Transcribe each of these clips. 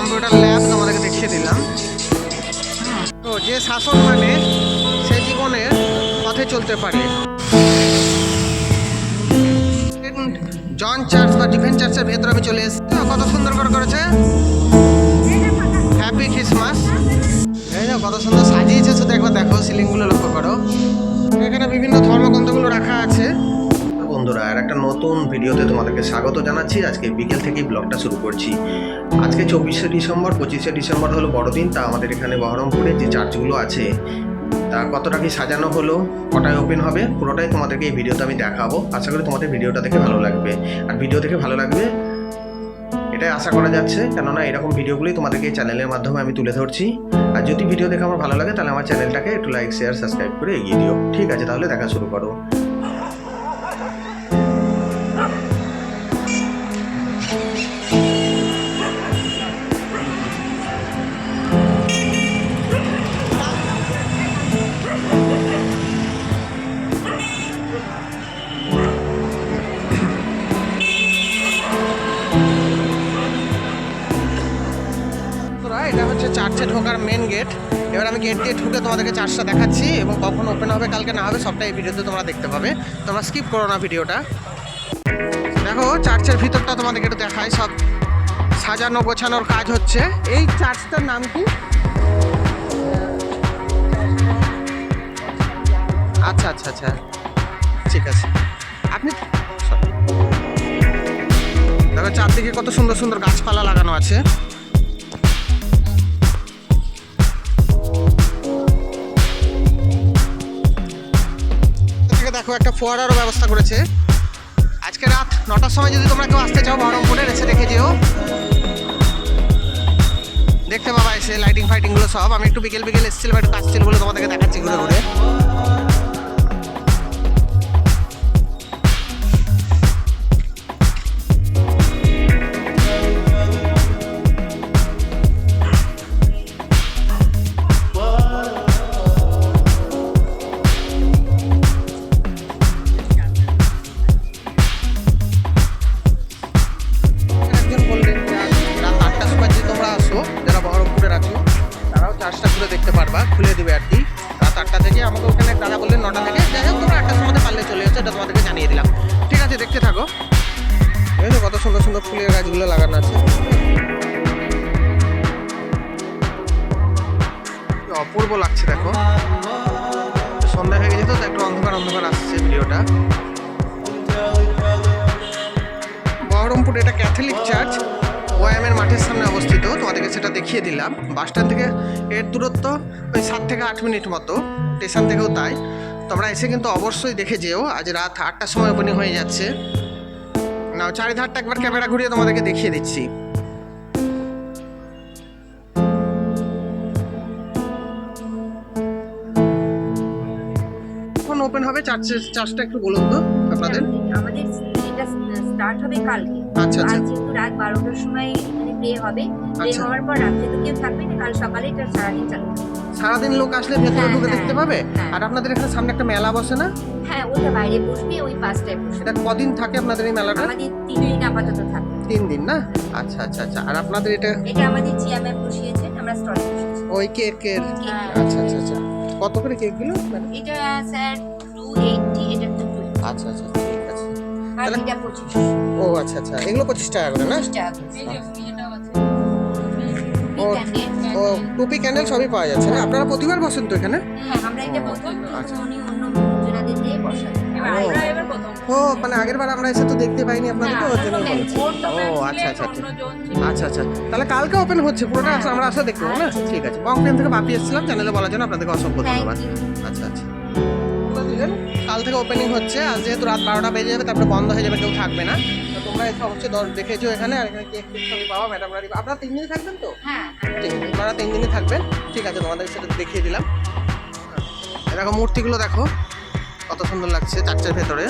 Computer lab তোমাদেরকে দেখিয়ে দিলাম। তো যে শাসন মানে সে জীবনের পথে চলতে পারে। জন চার্চ বা ডিফেন্স চার্চের ভেতরে আমি চলে এসেছি। কত সুন্দর করে করেছে। হ্যাপি ক্রিসমাস এই যে কত সুন্দর সাজিয়েছে। শুধু একবার দেখো, সিলিংগুলো লক্ষ্য করো। এখানে বিভিন্ন ধর্মগ্রন্থগুলো রাখা আছে। বন্ধুরা আর একটা নতুন ভিডিওতে তোমাদেরকে স্বাগত জানাচ্ছি। আজকে বিকেল থেকেই ব্লগটা শুরু করছি। আজকে চব্বিশে ডিসেম্বর, পঁচিশে ডিসেম্বর হলো বড়দিন, তা আমাদের এখানে বহরমপুরে যে চার্চগুলো আছে, তা কতটা কি সাজানো হলো, কটায় ওপেন হবে, পুরোটাই তোমাদেরকে এই ভিডিওতে আমি দেখাবো। আশা করি তোমাদের ভিডিওটা দেখে ভালো লাগবে। আর ভিডিও দেখে ভালো লাগবে এটাই আশা করা যাচ্ছে, কেননা এরকম ভিডিওগুলোই তোমাদেরকে এই চ্যানেলের মাধ্যমে আমি তুলে ধরছি। আর যদি ভিডিও দেখে আমার ভালো লাগে, তাহলে আমার চ্যানেলটাকে একটু লাইক শেয়ার সাবস্ক্রাইব করে এগিয়ে দিও। ঠিক আছে, তাহলে দেখা শুরু করো। এটা হচ্ছে চার্চে ঢোকার মেন গেট এবার আমি গেট দিয়ে ঢুকে তোমাদেরকে চার্চটা দেখাচ্ছি এবং কখন ওপেন হবে, কালকে না হবে, সবটাই এই ভিডিওতে তোমরা দেখতে পাবে। তোমরা স্কিপ করো না ভিডিওটা। দেখো, চার্চের ভিতরটা তোমাদেরকে একটু দেখায় সব সাজানো গোছানোর কাজ হচ্ছে। এই চার্চটার নাম কি? আচ্ছা আচ্ছা আচ্ছা। ঠিক আছে। আপনি দেখো, চারদিকে কত সুন্দর সুন্দর গাছপালা লাগানো আছে। দেখো একটা ফোয়ারারও ব্যবস্থা করেছে। আজকে রাত নটার সময় যদি তোমরা কেউ আসতে চাও বহরমপুরে এসে দেখে যেও। দেখতে পাবা এসে লাইটিং ফাইটিংগুলো সব। আমি একটু বিকেল বিকেল এসেছিলাম, একটু কাজ ছিল বলে তোমাদেরকে দেখাচ্ছি ঘুরে ঘুরে চার্জটা খুলে দেখতে পারবা, খুলে দেবে আর কি। রাত আটটা থেকে আমাকে ওখানে দাদা বললেন নটা থেকে। যাই হোক, তোমরা আটটার সময় পারলে চলে এসো, এটা তোমাদেরকে জানিয়ে দিলাম। ঠিক আছে, দেখতে থাকো। এই তো কত সুন্দর সুন্দর ফুলের গাছগুলো লাগানো আছে। অপূর্ব লাগছে, দেখো। সন্ধ্যা হয়ে গেছে তো একটু অন্ধকার অন্ধকার আসছে ভিডিওটা। বহরমপুর, এটা ক্যাথলিক চার্চ ওয়াইএমের মাঠের সামনে অবস্থিত তোমাদেরকে সেটা দেখিয়ে দিলাম। বাস স্ট্যান্ড থেকে এর দূরত্ব ওই সাত থেকে আট মিনিট মতো স্টেশন থেকেও তাই। তোমরা এসে কিন্তু অবশ্যই দেখে যেও আজ রাত আটটার সময় ওপেনিং হয়ে যাচ্ছে। না চারিধারটা একবার ক্যামেরা ঘুরিয়ে তোমাদেরকে দেখিয়ে দিচ্ছি। কখন ওপেন হবে চার্চের চার্চটা একটু বলুন তো আপনাদের। আমাদের এটা স্টার্ট হবে কালকে। আচ্ছা, আচ্ছা। রাত বারোটার সময় এখানে প্লে হবে। প্লে আচ্ছা। হওয়ার পর রাত্রে তো কেউ থাকবে না কাল সকালে এটা সারাদিন চালু সারাদিন লোক আসলে ভেতরে হ্যাঁ, ঢুকে হ্যাঁ, দেখতে পাবে? হ্যাঁ। আর আপনাদের এখানে সামনে একটা মেলা বসে না? হ্যাঁ ওইটা বাইরে বসবে ওই পাঁচটায় বসবে। এটা কদিন থাকে আপনাদের এই মেলাটা? আমাদের তিন দিন আপাতত থাকবে। তিন দিন না? আচ্ছা আচ্ছা আচ্ছা। আর আপনাদের এটা? এটা আমাদের জিএমএ বসিয়েছে আমরা স্টল বসিয়েছি। ওই কেকের। আচ্ছা আচ্ছা আচ্ছা। কত করে কেকগুলো? মানে এটা স্যার টু এইটটি এটা টু আচ্ছা আচ্ছা আর এটা পঁচিশ। ও আচ্ছা আচ্ছা। এগুলো পঁচিশ টাকা করে না? ও ও টুপি ক্যান্ডেল সবই পাওয়া যাচ্ছে না? আপনারা প্রতিবার বসেন তো এখানে? হ্যাঁ আমরা এটা প্রথম আচ্ছা। উনি অন্য জনাদের দিয়ে বসাতে ও। মানে আগের বার আমরা এসে তো দেখতে পাইনি আপনাদেরকে ওর জন্য ও আচ্ছা আচ্ছা ঠিক আচ্ছা আচ্ছা। তাহলে কালকে ওপেন হচ্ছে পুরোটা আসলে আমরা আসলে দেখতে পাবো না? ঠিক আছে। বংপেন থেকে বাপি এসেছিলাম চ্যানেলে বলার জন্য আপনাদেরকে অসংখ্য ধন্যবাদ। আচ্ছা আচ্ছা। দিলেন, কাল থেকে ওপেনিং হচ্ছে আজ যেহেতু রাত বারোটা বেজে যাবে তারপরে বন্ধ হয়ে যাবে কেউ থাকবে না। তো তোমরা এসে অবশ্যই দর দেখেছ এখানে আর এখানে কেক টেক সবই পাওয়া ম্যাডাম আপনারা তিন দিনই থাকবেন তো? হ্যাঁ ঠিক আছে আপনারা তিন দিনই থাকবেন। ঠিক আছে তোমাদের সেটা দেখিয়ে দিলাম। দেখো মূর্তিগুলো দেখো কত সুন্দর লাগছে চার্চের ভেতরে।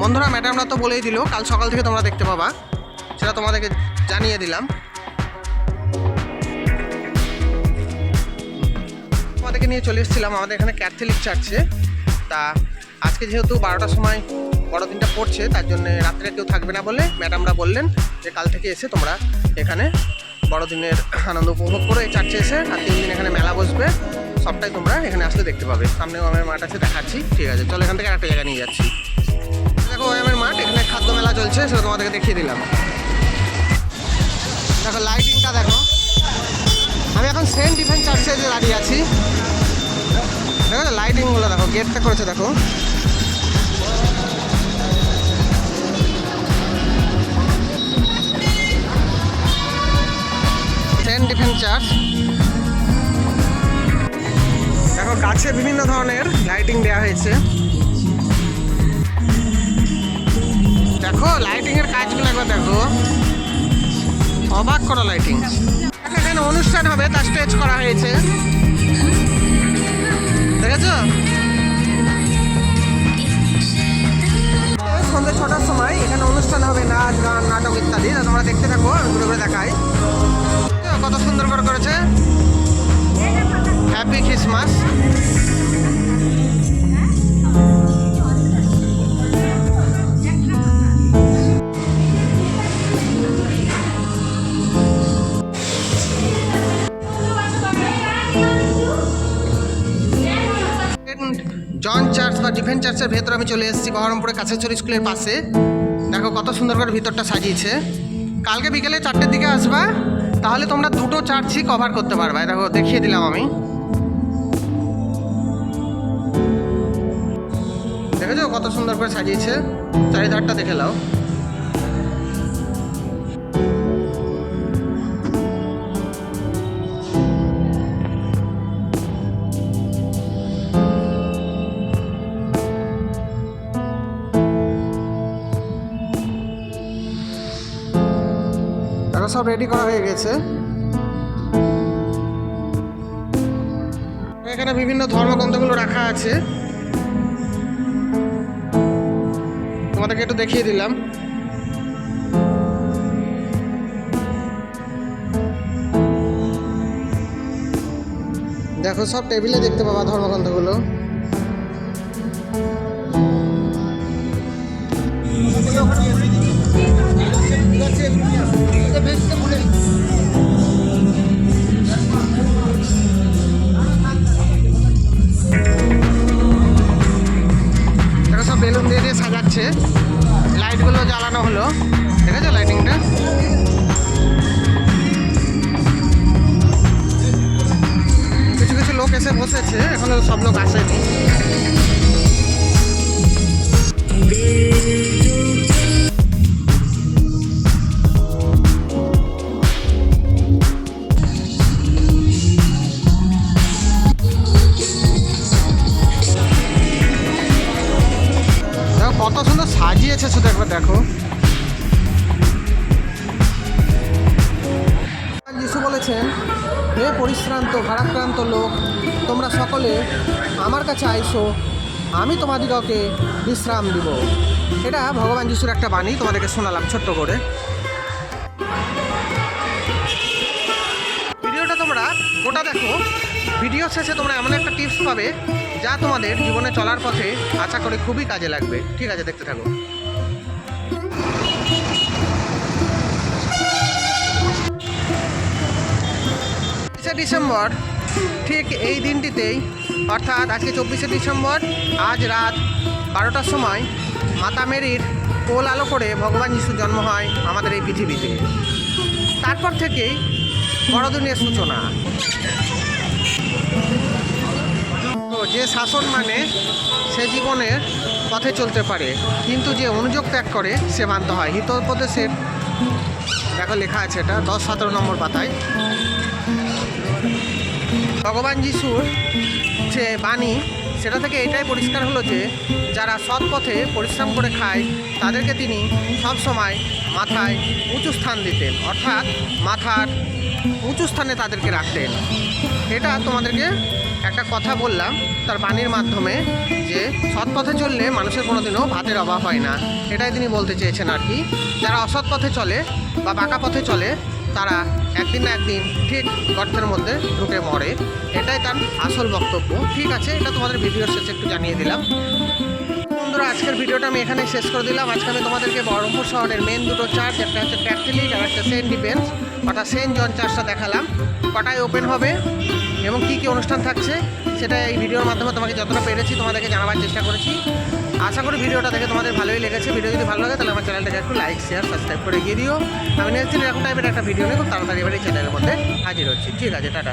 বন্ধুরা ম্যাডামরা তো বলেই দিল কাল সকাল থেকে তোমরা দেখতে পাবা। সেটা তোমাদেরকে জানিয়ে দিলাম। তোমাদেরকে নিয়ে চলে এসেছিলাম আমাদের এখানে ক্যাথলিক চার্চে তা আজকে যেহেতু বারোটার সময় বড়দিনটা পড়ছে, তার জন্য রাত্রে কেউ থাকবে না বলে ম্যাডামরা বললেন যে কাল থেকে এসে তোমরা এখানে বড়দিনের আনন্দ উপভোগ করে। এই চার্চে এসে আর তিন দিন এখানে মেলা বসবে। সবটাই তোমরা এখানে আসলে দেখতে পাবে। সামনেও আমার মাঠ আছে, দেখাচ্ছি। ঠিক আছে, চলো এখান থেকে একটা জায়গা নিয়ে যাচ্ছি। দেখো, আমার মাঠ, এখানে খাদ্য মেলা চলছে, সেটা তোমাদেরকে দেখিয়ে দিলাম। দেখো লাইটিংটা দেখো। আমি এখন সেন্ট ডিফেন্স চার্চে দাঁড়িয়ে আছি। দেখো লাইটিংগুলো দেখো গেটটা করেছে, দেখো। সেন্ট ডিফেন্স দেখো, গাছে বিভিন্ন ধরনের লাইটিং দেওয়া হয়েছে। দেখো লাইটিং এর কাজগুলো একবার দেখো। অবাক করা লাইটিং এখানে অনুষ্ঠান হবে তার স্টেজ করা হয়েছে। দেখেছ? সন্ধ্যে ছটার সময় এখানে অনুষ্ঠান হবে নাচ, গান, নাটক ইত্যাদি। তোমরা দেখতে থাকো, আমি ঘুরে ঘুরে দেখাই। কত সুন্দর করে করেছে। হ্যাপি ক্রিসমাস চার্চ চার্চের ভেতরে আমি চলে এসেছি বহরমপুরে কাছেচুরি স্কুলের পাশে। দেখো কত সুন্দর করে ভিতরটা সাজিয়েছে। কালকে বিকেলে চারটের দিকে আসবা, তাহলে তোমরা দুটো চার্চই কভার করতে পারবে। দেখো, দেখিয়ে দিলাম আমি। দেখেছ কত সুন্দর করে সাজিয়েছে? চারিধারটা দেখে নাও। সব রেডি করা হয়ে গেছে। এখানে বিভিন্ন ধর্মগ্রন্থগুলো রাখা আছে। তোমাদেরকে একটু দেখিয়ে দিলাম। দেখো, সব টেবিলে দেখতে পাবা ধর্মগ্রন্থগুলো। দেখো সব বেলুন দিয়ে দিয়ে সাজাচ্ছে। লাইটগুলো জ্বালানো হলো। দেখেছ লাইটিংটা একবার দেখো। যিশু বলেছেন হে পরিশ্রান্ত, ভারাক্রান্ত লোক, তোমরা সকলে আমার কাছে আইসো, আমি তোমাদিগকে বিশ্রাম দিব। এটা ভগবান যিশুর একটা বাণী, তোমাদেরকে শোনালাম ছোট্ট করে। ভিডিওটা তোমরা গোটা দেখো। ভিডিও শেষে তোমরা এমন একটা টিপস পাবে, যা তোমাদের জীবনে চলার পথে আশা করি খুবই কাজে লাগবে। ঠিক আছে, দেখতে থাকো। ডিসেম্বর। ঠিক এই দিনটিতেই, অর্থাৎ আজকে চব্বিশে ডিসেম্বর, আজ রাত বারোটার সময় মাতা মেরির কোল আলো করে ভগবান যিশুর জন্ম হয় আমাদের এই পৃথিবীতে। তারপর থেকেই বড়দিনের সূচনা। যে শাসন মানে সে জীবনের পথে চলতে পারে, কিন্তু যে অনুযোগ ত্যাগ করে, সে মানতে হয়। হিতোপদেশের, দেখো লেখা আছে এটা, দশ সতেরো নম্বর পাতায়। ভগবান যিশুর যে বাণী, সেটা থেকে এটাই পরিষ্কার হলো যে, যারা সৎ পথে পরিশ্রম করে খায়, তাদেরকে তিনি সব সময় মাথায় উঁচু স্থান দিতেন। অর্থাৎ মাথার উঁচু স্থানে তাদেরকে রাখতেন। এটা তোমাদেরকে একটা কথা বললাম তার বাণীর মাধ্যমে যে সৎ পথে চললে মানুষের কোনোদিনও ভাতের অভাব হয় না। এটাই তিনি বলতে চেয়েছেন আর কি। যারা অসৎ পথে চলে বা বাঁকা পথে চলে তারা একদিন না একদিন ঠিক গর্তের মধ্যে ঢুকে মরে। এটাই তার আসল বক্তব্য। ঠিক আছে, এটা তোমাদের ভিডিওর শেষে একটু জানিয়ে দিলাম। বন্ধুরা, আজকের ভিডিওটা আমি এখানে শেষ করে দিলাম। আজকে আমি তোমাদেরকে বহরমপুর শহরের মেন দুটো চার্চ একটা হচ্ছে ক্যাথলিক আর একটা সেন্ট ডিফেন্স অর্থাৎ সেন্ট জন চার্চটা দেখালাম। কটায় ওপেন হবে? এবং কি কি অনুষ্ঠান থাকছে, সেটা এই ভিডিওর মাধ্যমে তোমাকে যতটা পেরেছি তোমাদেরকে জানাবার চেষ্টা করেছি। আশা করি ভিডিওটা দেখে তোমাদের ভালোই লেগেছে। ভিডিও যদি ভালো লাগে, তাহলে আমার চ্যানেলটাকে একটু লাইক শেয়ার সাবস্ক্রাইব করে গিয়ে দিও। আমি নেক্সট দিন এরকম টাইপের একটা ভিডিও নিয়ে খুব তাড়াতাড়ি এবার এই চ্যানেলের মধ্যে হাজির হচ্ছি। ঠিক আছে, টাটা।